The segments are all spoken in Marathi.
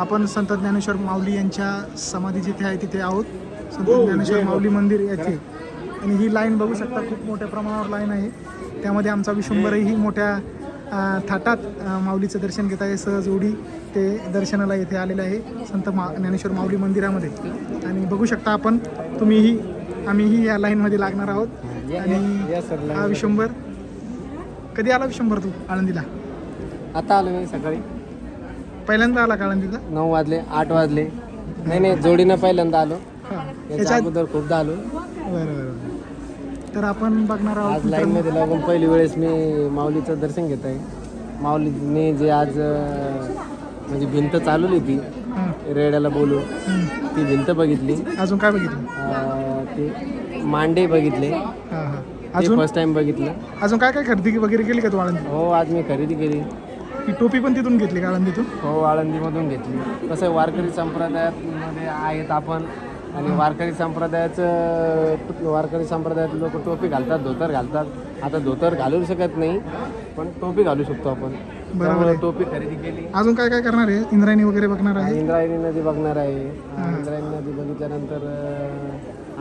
आपण संत ज्ञानेश्वर माऊली यांच्या समाधी जिथे आहे तिथे आहोत. संत ज्ञानेश्वर माऊली मंदिर येथे. आणि ही लाईन बघू शकता खूप मोठ्या प्रमाणावर लाईन आहे. त्यामध्ये आमचा विश्वंभरही मोठ्या थाटात माऊलीचं दर्शन घेत आहे. सहज उडी ते दर्शनाला येथे आलेलं आहे. संत मा ज्ञानेश्वर माऊली मंदिरामध्ये. आणि बघू शकता आपण तुम्हीही आम्हीही या लाईनमध्ये लागणार आहोत. आणि हा विश्वंभर कधी आला विश्वंभर तू आळंदीला? आता आलो सकाळी. पहिल्यांदा आला का आळंदीला नऊ वाजले आठ वाजले. नाही नाही जोडीनं पहिल्यांदा आलो. हा. याच्या अगोदर खूपदा आलो. बरं बरं बरं. तर आपण बघणार आज आहोत लाईन. मध्ये लागून पहिली वेळेस मी माऊलीचं दर्शन घेत आहे. माऊलीने जे आज अं, म्हणजे भिंत चालवली ती हं, रेड्याला बोलून हं. ती भिंत बघितली. अजून काय बघितलं? अं, ते मांडे बघितले. हां हां. ते अजून? फर्स्ट टाइम बघितलं. अजून काय काय खरेदी वगैरे केली का तू आळंदी हो आज मी खरेदी केली. ती टोपी पण तिथून घेतली का आळंदीतून? हो आळंदीमधून घेतली. कसं आहे, वारकरी संप्रदायात मध्ये आहेत आपण. आणि वारकरी संप्रदायाचं वारकरी संप्रदायात लोक टोपी घालतात धोतर घालतात. आता धोतर घालू शकत नाही पण टोपी घालू शकतो आपण. त्यामुळे टोपी खरेदी केली. अजून काय काय करणार आहे? इंद्रायणी वगैरे बघणार आहे? इंद्रायणी नदी बघणार आहे. इंद्रायणी नदी बघितल्यानंतर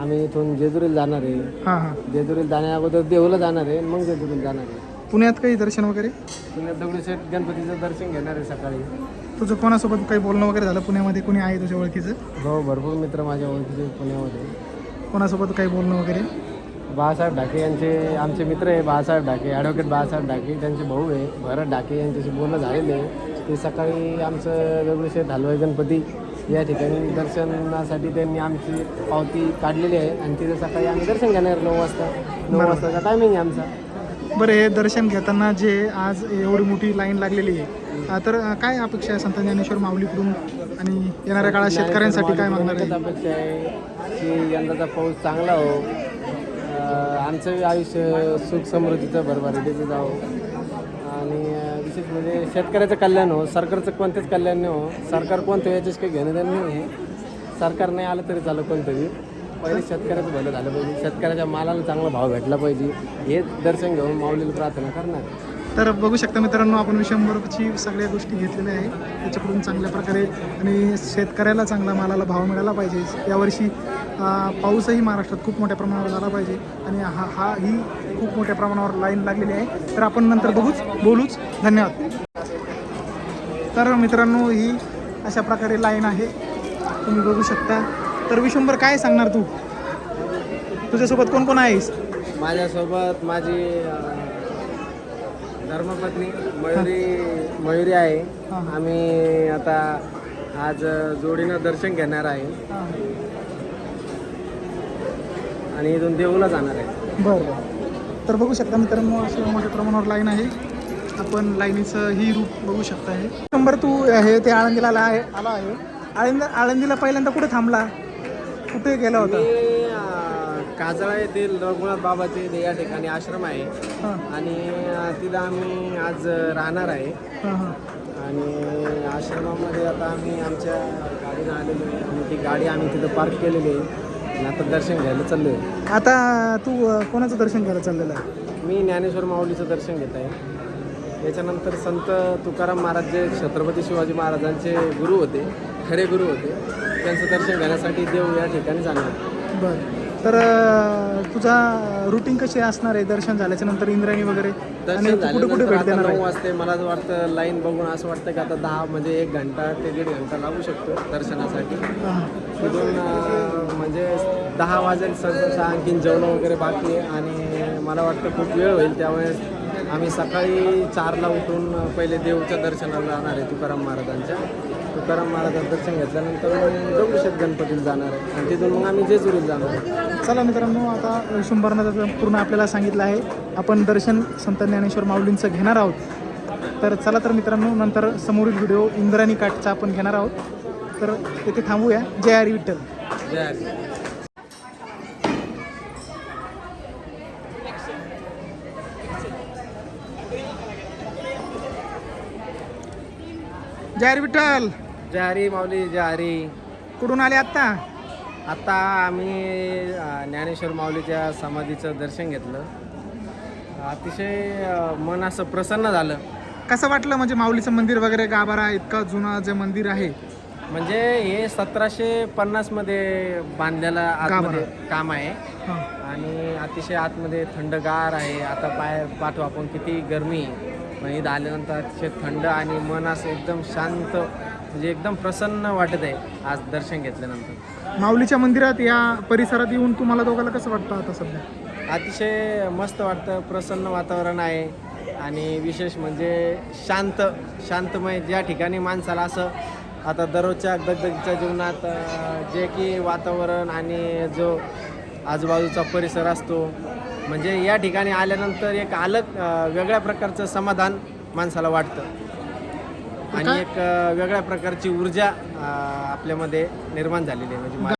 आम्ही इथून जेजुरीला जाणार आहे. हां हां. जेजुरीला जाण्या अगोदर देऊला जाणार आहे मग जेजुरीला जाणार आहे. पुण्यात काही दर्शन वगैरे? पुण्यात दगडूशेठ गणपतीचं दर्शन घेणार आहे सकाळी. तुझं कोणासोबत काही बोलणं वगैरे झालं? पुण्यामध्ये कोणी आहे तुझ्या ओळखीचं? हो भरपूर मित्र माझ्या ओळखीचे पुण्यामध्ये. कोणासोबत काही बोलणं वगैरे? बाळासाहेब ढाके यांचे आमचे मित्र आहे बाळासाहेब ढाके ॲडव्होकेट बाळासाहेब ढाके त्यांचे भाऊ आहे. भरत ढाके यांच्याशी बोलणं झालेलं आहे. ते सकाळी आमचं दगडूशेठ हलवाई गणपती या ठिकाणी दर्शनासाठी त्यांनी आमची पावती काढलेली आहे. आणि तिथे सकाळी आम्ही दर्शन घेणार नऊ वाजता. नऊ वाजताचा टायमिंग आहे आमचा. बरं हे दर्शन घेताना जे आज एवढी मोठी लाईन लागलेली आहे तर काय अपेक्षा आहे संत ज्ञानेश्वर माऊलीकडून? आणि येणाऱ्या काळात शेतकऱ्यांसाठी काय मागणार आहे? अपेक्षा आहे की यंदाचा पाऊस चांगला हो. आमचं आयुष्य सुख समृद्धीचं भरभराटीचं जावं. आणि विशेष म्हणजे शेतकऱ्याचं कल्याण हो सरकारचं कोणतेच कल्याण नाही हो. सरकार कोणतं याच्याच काही घेणं देणं नाही आहे. सरकार नाही आलं तरी चालू कोणतरी पहिले शेतकऱ्याचं भलं झालं पाहिजे. शेतकऱ्याच्या मालाला चांगला भाव भेटला पाहिजे. हे दर्शन घेऊन माऊलीला प्रार्थना करणार. तर बघू शकता मित्रांनो आपण विशंभरची सगळ्या गोष्टी घेतलेल्या आहे त्याच्याकडून चांगल्या प्रकारे आणि शेतकऱ्याला चांगला मालाला भाव मिळाला पाहिजे. यावर्षी पाऊसही महाराष्ट्रात खूप मोठ्या प्रमाणावर झाला पाहिजे आणि हा हा ही खूप मोठ्या प्रमाणावर लाईन लागलेली आहे. तर आपण नंतर बघूच बोलूच. धन्यवाद. तर मित्रांनो ही अशा प्रकारे लाईन आहे. तुम्ही बघू शकता. तर विश्वंभर काय सांगणार तू? तुझ्यासोबत कोण कोण आहेस? माझ्यासोबत माझी धर्मपत्नी मयुरी मयुरी आहे. हां. आम्ही आता आज जोडीनं दर्शन घेणार आहे. आणि इथून देऊला जाणार आहे. बरं बरं. तर बघू शकता मित्रांनो असं मोठ्या प्रमाणावर लाईन आहे. आपण लाईनीचं ही रूट बघू शकता आहे नंबर तू हे ते आळंदीला आला आहे आला आहे. आळंद आळंदीला पहिल्यांदा कुठे थांबला? कुठे गेला होता? मी अं, काजळा येथील रघुनाथ बाबाचे या ठिकाणी आश्रम आहे. हां. आणि अं, तिथं आम्ही आज राहणार आहे. हां हां. आणि आश्रमामध्ये आता आम्ही आमच्या गाडीनं आलेलो आहे. आणि ती गाडी आम्ही तिथं पार्क केलेली आहे. आणि आता दर्शन घ्यायला चाललो आहे आता तू अं, कोणाचं दर्शन करायला चाललेलं आहे? मी ज्ञानेश्वर माऊलीचं दर्शन घेत आहे. याच्यानंतर संत तुकाराम महाराज जे छत्रपती शिवाजी महाराजांचे गुरु होते खरे गुरु होते. त्यांचं दर्शन घेण्यासाठी देव या ठिकाणी जाणार. बरं. तर अं, तुझा रुटीन कशी असणार आहे दर्शन झाल्याच्यानंतर इंद्रायणी वगैरे? आणि दर्शन तू कुठे कुठे झाल्यानंतर भेट आता देणार नऊ आहे? वाजते. मला असं वाटतं लाईन बघून असं वाटतं की आता दहा म्हणजे एक घंटा ते दीड घंटा लागू शकतो दर्शनासाठी. हां. तिथून अं, म्हणजे दहा वाजेल सहसा आणखीन जेवण वगैरे बाकी आहे आणि मला वाटतं खूप वेळ होईल त्यामुळे आम्ही सकाळी चारला उठून अं, पहिले देवच्या दर्शनाला जाणार आहे तुकाराम महाराजांच्या. तुकाराम महाराजांचं दर्शन घेतल्यानंतर मग दगडूशेठ गणपतीला जाणार आहे. आणि तिथून मग आम्ही जेजुरीला जाणार आहे. चला मित्रांनो आता शंभरनं पूर्ण आपल्याला सांगितलं आहे आपण दर्शन संत ज्ञानेश्वर माऊलींचं घेणार आहोत. तर चला तर मित्रांनो नंतर समोरील व्हिडिओ इंद्राणी काठचा आपण घेणार आहोत. तर तिथे थांबूया. जय हरी विठ्ठल. जय हरी. जय हरी विठ्ठल. हरी माऊली जय हरी कुठून आले आत्ता? आता आम्ही ज्ञानेश्वर माऊलीच्या समाधीचं दर्शन घेतलं. अतिशय मन असं प्रसन्न झालं. कसं वाटलं म्हणजे माऊलीचं मंदिर वगैरे गाभारा इतका जुना जे मंदिर आहे? म्हणजे हे सतराशे पन्नासमध्ये बांधलेलं आतमध्ये काम आहे. आणि अतिशय आतमध्ये थंडगार आहे. आता पाय पाठवा आपण किती गरमी. आहे. पण इथं आल्यानंतर अतिशय थंड आणि मन असं एकदम शांत म्हणजे एकदम प्रसन्न वाटत आहे आज दर्शन घेतल्यानंतर. माऊलीच्या मंदिरात या परिसरात येऊन तुम्हाला दोघांना कसं वाटतं आता सध्या? अतिशय मस्त वाटतं प्रसन्न वातावरण आहे आणि विशेष म्हणजे शांत शांतमय ज्या ठिकाणी माणसाला असं आता दररोजच्या दगदगीच्या जीवनात अं, जे की वातावरण आणि जो आजूबाजूचा परिसर असतो म्हणजे या ठिकाणी आल्यानंतर एक अलग अं, वेगळ्या प्रकारचं समाधान माणसाला वाटतं. आणि एक अं, वेगळ्या प्रकारची ऊर्जा अं, आपल्यामध्ये निर्माण झालेली आहे. म्हणजे